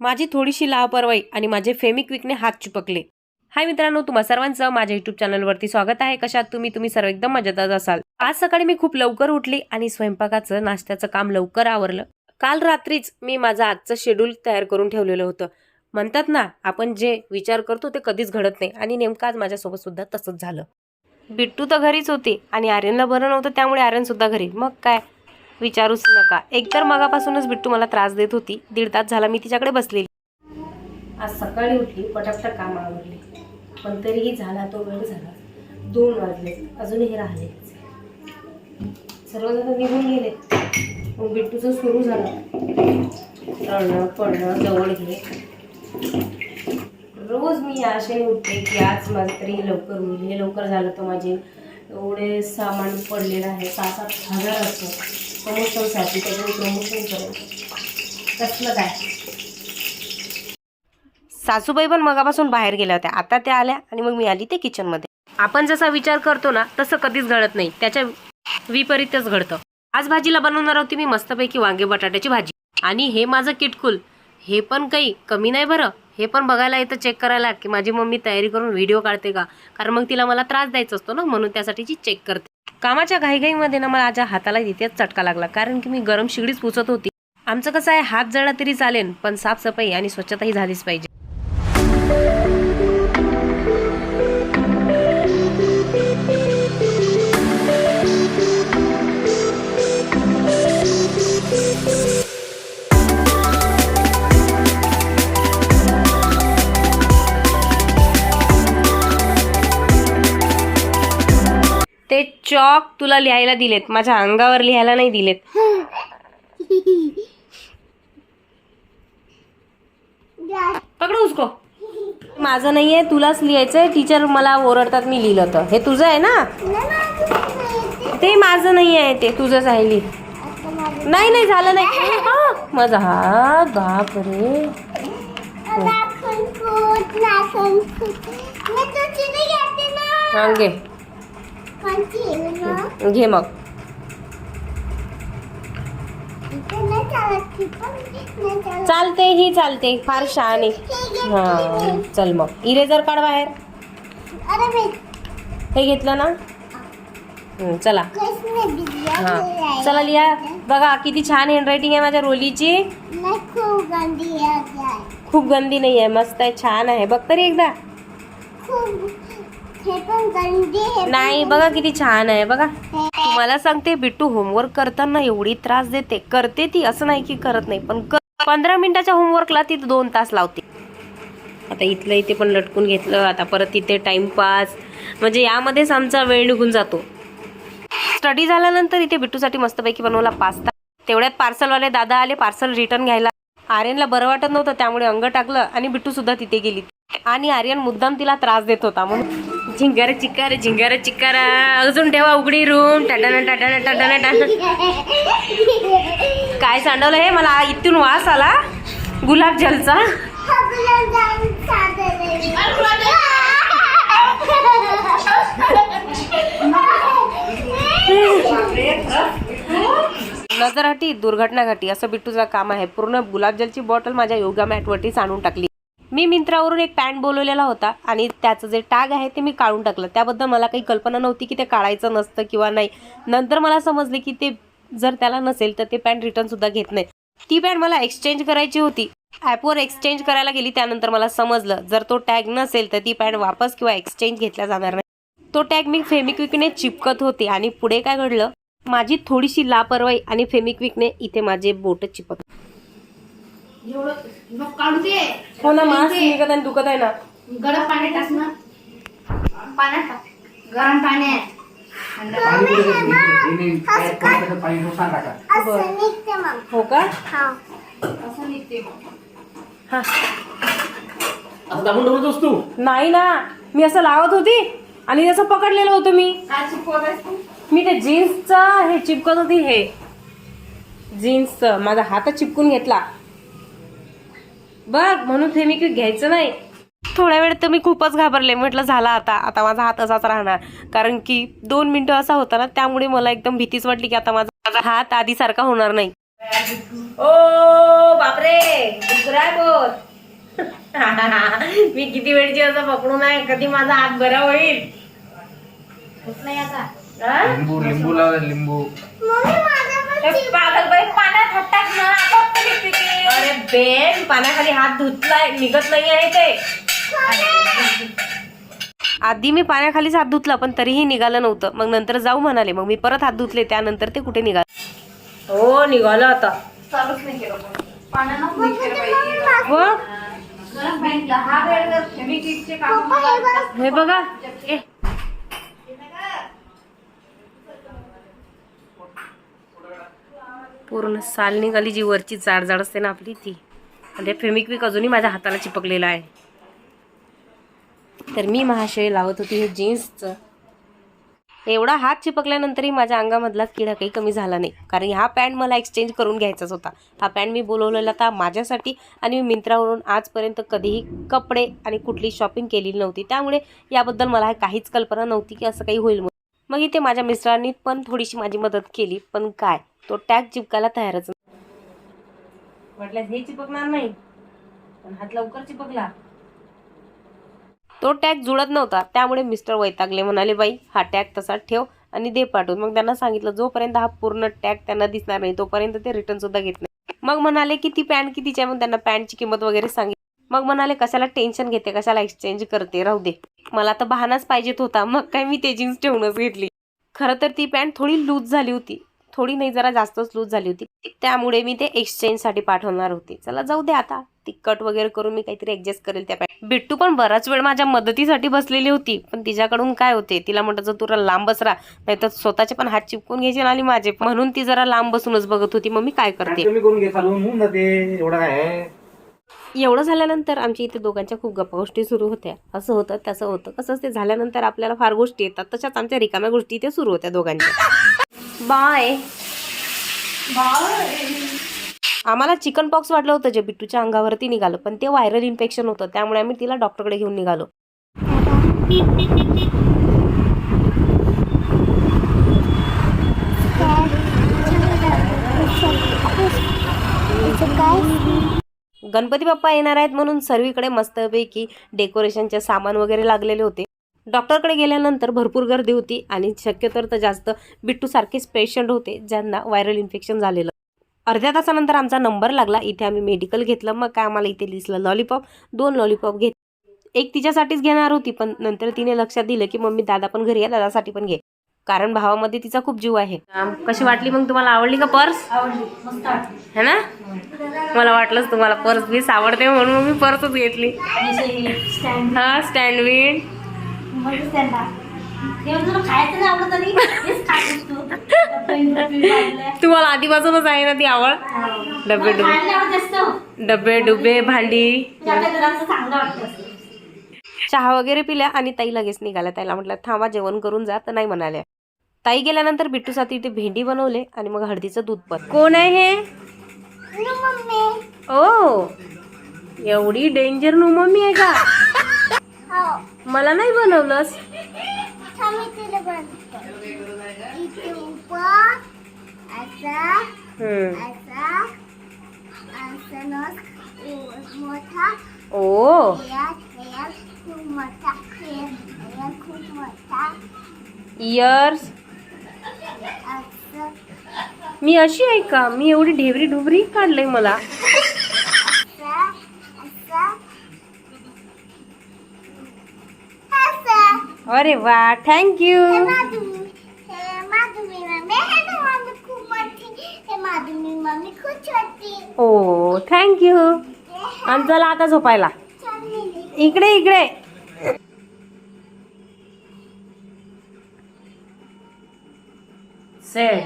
माझी थोडीशी लापरवाई आणि माझे फेमिक्विकने हात चिपकले. हाय मित्रांनो तुम्हा सर्वांचं माझ्या युट्यूब चॅनलवरती स्वागत आहे. कशात तुम्ही? तुम्ही सर्व एकदम मजेतच असाल. आज सकाळी मी खूप लवकर उठली आणि स्वयंपाकाचं नाश्त्याचं काम लवकर आवरलं. काल रात्रीच मी माझं आजचं शेड्यूल तयार करून ठेवलेलं होतं. म्हणतात ना आपण जे विचार करतो ते कधीच घडत नाही आणि नेमकं आज माझ्यासोबत सुद्धा तसंच झालं. बिट्टू तर घरीच होती आणि आर्यनला बरं नव्हतं त्यामुळे आर्यन सुद्धा घरी. मग काय? विचारूच नका. एकतर मगापासूनच बिट्टू मला त्रास देत होती. दीड तास झाला मी तिच्याकडे बसलेली. आज सकाळी उठली पटापट काम आवडले पण तरीही झाला तो वेळ झाला. दोन वाजले. अजूनही राहिले. सर्वजण निघून गेले. मग बिट्टूचं सुरू झालं. रडणं पडणं जवळ घे. रोज मी आशेने उठते की आज माझं तरी लवकर होईल. हे लवकर झालं तर माझे एवढे सामान पडलेलं आहे. सहा सात हजार असतो प्रमोशनसाठी त्याच्यावर प्रमोशन करायचं कसलं काय? सासूबाई पण मगापासून बाहेर गेल्या होत्या. आता त्या आल्या आणि मग मी आली ते किचनमध्ये आपण जसा विचार करतो ना तसं कधीच घडत नाही. त्याच्या विपरीतच घडतं. आज भाजीला बनवणार होती मी मस्तपैकी वांगे बटाट्याची भाजी. आणि हे माझं किटकुल. हे पण काही कमी नाही बरं. हे पण बघायला येतं चेक करायला की माझी मम्मी तयारी करून व्हिडिओ काढते का? कारण मग तिला मला त्रास द्यायचा असतो ना म्हणून त्यासाठी ती चेक करते. कामाच्या घाईघाईमध्ये ना मला माझ्या हाताला तिथेच चटका लागला. कारण की मी गरम शिगडीच पुसत होती. आमचं कसं आहे हात जळला तरी चालेल पण साफसफाई आणि स्वच्छताही झालीच पाहिजे. चॉक तुला लिहायला दिलेत. माझ्या अंगावर लिहायला नाही दिलेत. पकडू उसको. माझं नाहीये तुलाच लिहायचंय. टीचर मला ओरडतात मी लिहिलं तर. हे तुझं आहे ना? ते माझं नाही आहे ते तुझंच आहे लिह. नाही नाही झालं नाही. हा, माझा हात बाप रे. हा घे मग. चालते ही चालते. फार शहाणे. हा चल मग. इरेजर काढ बाहेर. हे घेतलं ना? चला. हा. चला लिहा बघा किती छान हँडरायटिंग आहे माझ्या रोलीची. खूप गंदी नाही आहे मस्त आहे छान आहे. बघ तरी एकदा. नाही बघा किती छान आहे बघा. तुम्हाला सांगते बिट्टू होमवर्क करताना एवढी त्रास देते. करते ती असं नाही की करत नाही पण पंधरा मिनिटाच्या होमवर्कला ती दोन तास लावते. आता इथलं इथे पण लटकून घेतलं आता परत तिथे टाइमपास म्हणजे यामध्येच आमचा वेळ निघून जातो. स्टडी झाल्यानंतर इथे बिट्टूसाठी मस्तपैकी बनवला पास्ता तेवढ्यात पार्सलवाले दादा आले पार्सल रिटर्न घ्यायला. आर्यनला बरं वाटत नव्हतं त्यामुळे अंग टाकलं आणि बिट्टू सुद्धा तिथे गेली. आणि आर्यन मुद्दाम तिला त्रास देत होता म्हणून झिंगार चिकार झिंगार चिक्कारा. अजून ठेवा उघडी रूम टाटाना टाटाना टाटाना टाटा काय सांडवलं हे? मला इथून वास आला. गुलाबजलचा. नजर हटी दुर्घटना घटी असं बिट्टूचं काम आहे. पूर्ण गुलाबजलची बॉटल माझ्या योगा मॅटवरतीच आणून टाकली. मी मिंत्रावरून एक पॅन्ट बोलवलेला होता आणि त्याचं जे टॅग आहे ते मी काढून टाकलं. त्याबद्दल मला काही कल्पना नव्हती की ते काढायचं नसतं किंवा नाही. नंतर मला समजले की ते जर त्याला नसेल तर ते पॅन्ट रिटर्न सुद्धा घेत नाही. ती पॅन्ट मला एक्सचेंज करायची होती. ॲपवर एक्सचेंज करायला गेली त्यानंतर मला समजलं जर तो टॅग नसेल तर ती पॅन्ट वापस किंवा एक्सचेंज घेतला जाणार नाही. तो टॅग मी फेमिक्विकने चिपकत होते आणि पुढे काय घडलं? माझी थोडीशी लापरवाई आणि फेमिक्विकने इथे माझे बोट चिपक काढू दे. हो ना मास निघत आणि दुखत आहे ना. गरम पाणी टाक ना. पाण्यात टाक. गरम पाण्यात. पाणी कुठे घेतली? हिने काय- कोणाकडे पाणी नुकसान टाका हो का? असं निघते हा. असं दाबून नाही ना. मी असं लावत होती आणि त्याचं पकडलेलं होतं मी. काय चिपकवलंयस तू? मी ते जीन्सचं हे चिपकत होती हे. जीन्सचं. माझा हात चिपकून घेतला. बघ म्हणून फेमिक्विक घ्यायचं नाही. थोड्या वेळ तर मी खूपच घाबरले. म्हटलं झाला आता. आता माझा हात असाच राहणार. कारण की दोन मिनिटं असा होता ना त्यामुळे मला एकदम भीतीच वाटली की आता माझा माझा हात आधीसारखा होणार नाही. ओ बापरे! मी किती वेळची असं पकडून आहे कधी माझा हात बरा होईल? नाही आता? लिंबू लिंबू लाव लिंबू. पाण्यात हात आपोआप. अरे बेन पाण्याखाली हात धुतलाय निघत नाही आहे ते. आधी मी पाण्याखालीच हात धुतला पण तरीही निघालं नव्हतं. मग नंतर जाऊ म्हणाले मग मी परत हात धुतले त्यानंतर ते कुठे निघाल? हो निघालं आता. हे बघा. पूर्ण साल निघाली जी वरची जाड जाड असते ना आपली ती. आणि फेमिकविक फेमिक्विक अजूनही माझ्या हाताला चिपकलेलं आहे. तर मी महाशय लावत होती हे जीन्सचं. एवढा हात चिपकल्यानंतरही माझ्या अंगामधला किडा काही कमी झाला नाही. कारण हा पॅन्ट मला एक्सचेंज करून घ्यायचाच होता. हा पॅन्ट मी बोलवलेला होता माझ्यासाठी आणि मी मिंत्रावरून आजपर्यंत कधीही कपडे आणि कुठली शॉपिंग केलेली नव्हती. त्यामुळे याबद्दल मला काहीच कल्पना नव्हती की असं काही होईल मग इथे माझ्या मिस्टरांनी पण थोडीशी माझी मदत केली पण काय? तो टॅग चिपकायला तयारच म्हटलं हे चिपकणार नाही पण हात लवकर चिपकला. तो टॅग जुळत नव्हता त्यामुळे मिस्टर वैतागले म्हणाले बाई हा टॅग तसा ठेव आणि दे पाठवून. मग त्यांना सांगितलं जोपर्यंत हा पूर्ण टॅग त्यांना दिसणार नाही तोपर्यंत ते रिटर्न सुद्धा घेत नाही. मग म्हणाले की ती पॅन्ट कितीची आहे? मग त्यांना पॅन्टची किंमत वगैरे सांगितली. मग म्हणाले कशाला टेन्शन घेते कशाला एक्सचेंज करते? राहू दे. मला तर बहानाच पाहिजेत होता. मग काय मी ते जीन्स ठेवूनच घेतली. खरं तर ती पॅन्ट थोडी लूज झाली होती. थोडी नाही जरा जास्तच लूज झाली होती. त्यामुळे मी ते एक्सचेंजसाठी पाठवणार होते. चला जाऊ दे आता. ती कट वगैरे करून मी काहीतरी ऍडजस्ट करेल त्या पॅन्ट बिट्टू पण बराच वेळ माझ्या मदतीसाठी बसलेली होती. पण तिच्याकडून काय होते? तिला म्हटलं तुला लांबच राहा. नाही तर स्वतःचे पण हात चिपकून घ्यायचे आणि माझे. म्हणून ती जरा लांब बसूनच बघत होती. मग मी काय करते? एवढं झाल्यानंतर आमच्या इथे दोघांच्या खूप गप्पा गोष्टी सुरू होत्या. असं होतं तसं होतं. कसं ते झाल्यानंतर आपल्याला फार गोष्टी येतात. तशाच आमच्या रिकाम्या गोष्टी इथे सुरू होत्या दोघांच्या. बाय. आम्हाला चिकन पॉक्स वाटलं होतं जे बिट्टूच्या अंगावरती निघालं पण ते व्हायरल इन्फेक्शन होतं. त्यामुळे आम्ही तिला डॉक्टरकडे घेऊन निघालो. गणपती बाप्पा येणार आहेत म्हणून सर्वीकडे मस्तपैकी डेकोरेशनचे सामान वगैरे लागलेले होते. डॉक्टरकडे गेल्यानंतर भरपूर गर्दी होती आणि शक्यतर तर जास्त बिट्टू सारखेच पेशंट होते ज्यांना व्हायरल इन्फेक्शन झालेलं. अर्ध्या तासानंतर आमचा नंबर लागला. इथे आम्ही मेडिकल घेतलं. मग काय आम्हाला इथे दिसलं? लॉलीपॉप? दोन लॉलीपॉप घेत एक तिच्यासाठीच घेणार होती पण नंतर तिने लक्षात दिलं की मम्मी दादा पण घरी आहे दादासाठी पण घे. कारण भावामध्ये तिचा खूप जीव आहे. कशी वाटली मग तुम्हाला? आवडली का पर्स? है ना? मला वाटलंच तुम्हाला पर्स. बीस आवडते म्हणून मग मी पर्सच घेतली. हा स्टँड विंड मस्त स्टँड तुला खायचं नाही आवडत आणि हेच खातोस तू. डब्बे बिब्बे वाढले. तुम्हाला आधीपासूनच आहे ना ती आवड? डबे असतं डबे डुबे भांडी. चहा वगैरे पिल्या आणि ताई लगेच निघाल्या. ताईला म्हटलं थांबा जेवण करून जा. तर नाही म्हणाल्या. ताई गेल्यानंतर बिट्टूसाठी ते भेंडी बनवले आणि मग हळदीचं दूध पण. कोण आहे हे? ओ एवढी डेंजर नो मम्मी आहे का? मला नाही बनवलंस? हम्म. ओ. इयर्स मी अशी आहे का? मी एवढी ढेबरी ढुबरी काढलंय मला. अरे वा थँक्यू ओ थँक्यू आणि चला आता झोपायला. इकडे इकडे. Zed.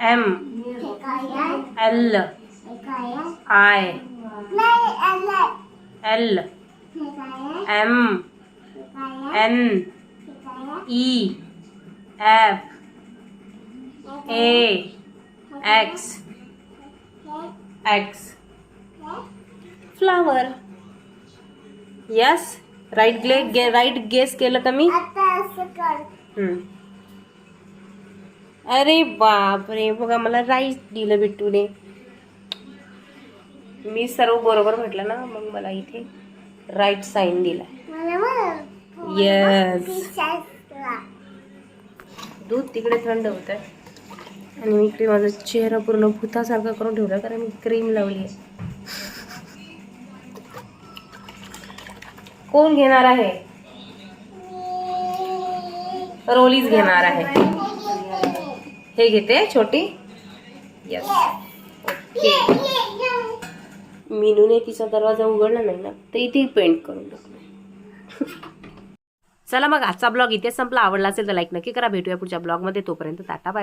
M. L. I. L. M. N. E. F. A. X. X. Flower. Yes. Right ग्ले गे राईट गेस केलं का मी. अरे बापरे बघा मला राईस दिलं बिट्टूने. मी सर्व बरोबर म्हटलं ना मग मला इथे राईट साईन दिला. येस दूध तिकडे थंड होत आहे आणि मी इकडे माझा चेहरा पूर्ण भूतासारखा करून ठेवला कारण मी क्रीम लावली आहे. कोण घेणार आहे? रोलीज घेणार आहे. हे घेते छोटी. यस ओके मीनूने तिचा दरवाजा उघडला नाही ना तर इथे पेंट करून टाकलं चला मग आजचा ब्लॉग इथे संपला. आवडला असेल तर लाईक नक्की करा. भेटूया पुढच्या ब्लॉगमध्ये तोपर्यंत टाटा बाय